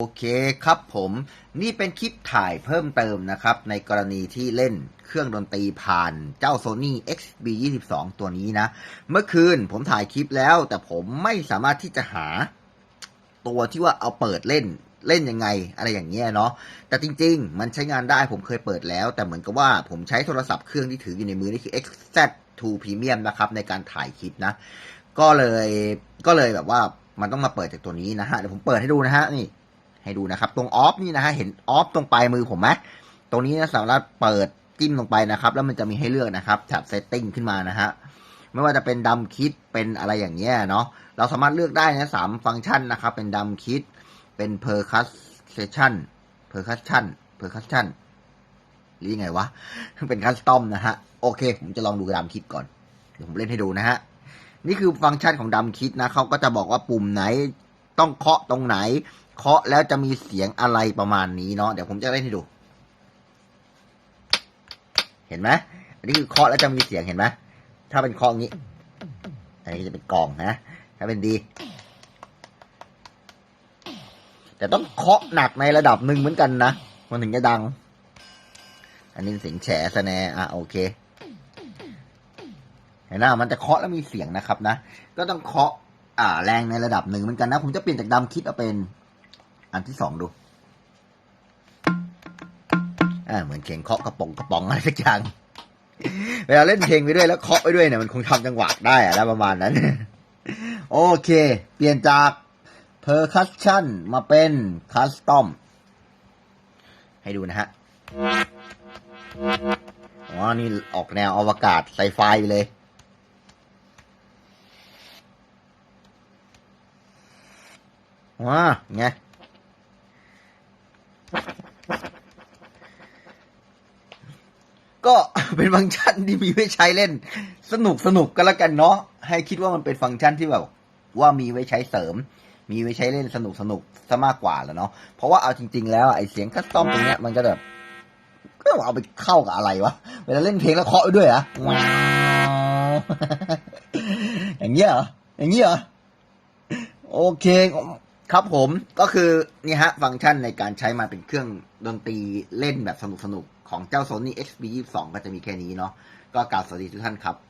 โอเคครับผมนี่เป็นคลิปถ่ายเพิ่มเติมนะครับ ในกรณีที่เล่นเครื่องดนตรีผ่านเจ้า Sony XB22 ตัวนี้นะ เมื่อคืนผมถ่ายคลิปแล้ว แต่ผมไม่สามารถที่จะหาตัวที่ว่าเอาเปิดเล่นเล่นยังไง อะไรอย่างเงี้ยเนาะแต่จริง ๆ มันใช้งานได้ผมเคยเปิดแล้ว แต่เหมือนกับว่าผมใช้โทรศัพท์เครื่องที่ถืออยู่ในมือนี่คือ XZ2 Premium นะครับในการถ่ายคลิปนะ ก็เลยก็เลยแบบว่ามันต้องมาเปิดจากตัวนี้นะฮะเดี๋ยวผมเปิดให้ดูนะฮะนี่ ให้ดูนะครับ ตรงออฟนี่นะฮะเห็นออฟตรงปลายมือผมไหมตรงนี้นะสามารถเปิดจิ้มลงไปนะครับ แล้วมันจะมีให้เลือกนะครับแท็บเซตติ้งขึ้นมานะฮะไม่ว่าจะเป็นดำคิดเป็นอะไรอย่างเงี้ยเนาะเราสามารถเลือกได้นะสามฟังก์ชันนะครับ เป็นดำคิดเป็นเพอร์คัสเซชันเพอร์คัสชันเพอร์คัสชันหรือยังไงวะเป็นคัสตอมนะฮะโอเค ผมจะลองดูดำคิดก่อนเดี๋ยวผมเล่นให้ดูนะฮะนี่คือฟังก์ชันของดำคิดนะเขาก็จะบอกว่าปุ่มไหนต้องเคาะตรงไหน เคาะแล้วจะมีเสียงอะไรประมาณนี้เนาะเดี๋ยวผมจะเล่นให้ดู เห็นไหมอันนี้คือเคาะแล้วจะมีเสียงเห็นไหมถ้าเป็นเคาะอย่างนี้ อันนี้จะเป็นกล่องนะ ถ้าเป็นดี แต่ต้องเคาะหนักในระดับหนึ่งเหมือนกันนะมันถึงจะดัง อันนี้เสียงแฉสแนอะโอเคเห็นไหมมันจะเคาะแล้วมีเสียงนะครับนะ ก็ต้องเคาะอ่าแรงในระดับหนึ่งเหมือนกันนะ ผมจะเปลี่ยนจากดำคิดเอาเป็น อันที่สองดูอ่าเหมือนเข่งเคาะกระป๋องกระป๋องอะไรสักอย่างเวลาเล่นเพลงไปด้วยแล้วเคาะไปด้วยเนี่ยมันคงทำจังหวะได้อะแล้ประมาณนั้น โอเค เปลี่ยนจาก percussion มาเป็น custom ให้ดูนะฮะอ๋อนี่ออกแนวอวกาศไซไฟเลยว้าไง ก็เป็นฟังก์ชันที่มีไว้ใช้เล่น สนุกสนุกกันแล้วกันเนาะให้คิดว่ามันเป็นฟังก์ชันที่แบบว่ามีไว้ใช้เสริม มีไว้ใช้เล่นสนุกสนุกซะมากกว่าแล้วเนาะเพราะว่าเอาจริง ๆ แล้วไอเสียงคัสตอมตรงเนี้ยมันก็แบบก็เอาไปเข้ากับอะไรวะเวลาเล่นเพลงแล้วเคาะไปด้วยเหรอะอย่างเงี้ยเหรออย่างเงี้ยเหรอโอเค ครับผมก็คือนี่ฮะฟังก์ชันในการใช้มาเป็นเครื่องดนตรีเล่นแบบสนุกๆ ของเจ้า Sony XB22 ก็จะมีแค่นี้เนาะก็กล่าวสวัสดีทุกท่านครับ